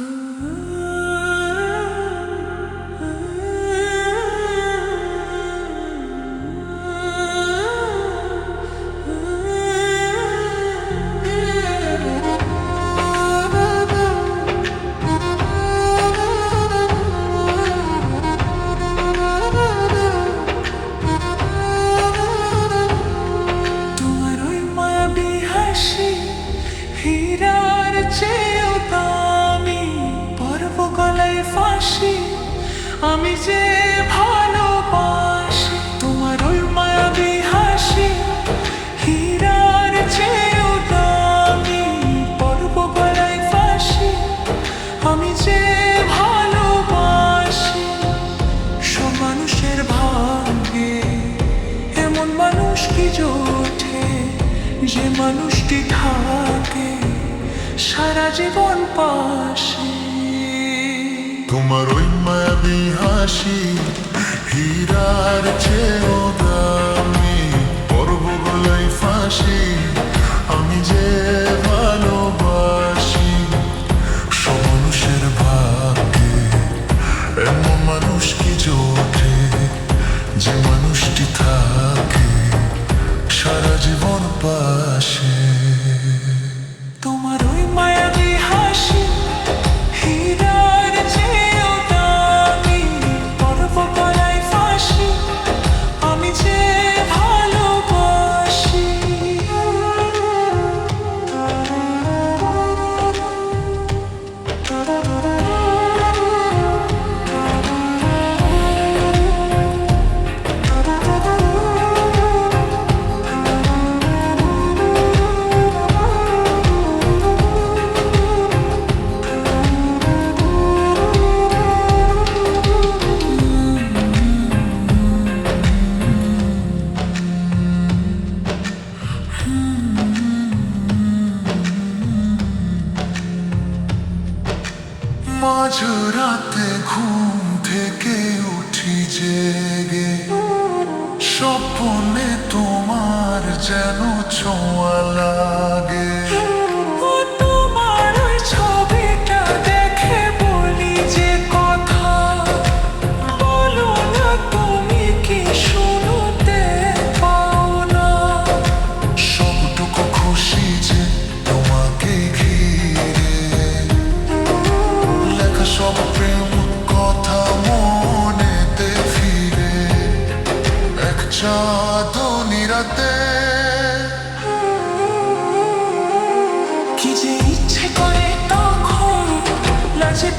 তোমার আমি যে ভালোবাসি, তোমার ওই মায়াবী হাসি, হীরার চেয়েও দামি পর্ব গলায় ফাঁসি। আমি যে ভালোবাসি সব মানুষের ভাগ্যে এমন মানুষ কি জোটে, যে মানুষটি থাকে সারা জীবন পাশে। তোমার ওই মায়াবী হাসি হীরার চেয়েও মাঝরাতে ঘুম থেকে উঠি জেগে। স্বপ্নে তোমার যেন ছোঁয়া লাগে। চাঁদনি রাতে কি যে ইচ্ছে করে তখন লাজে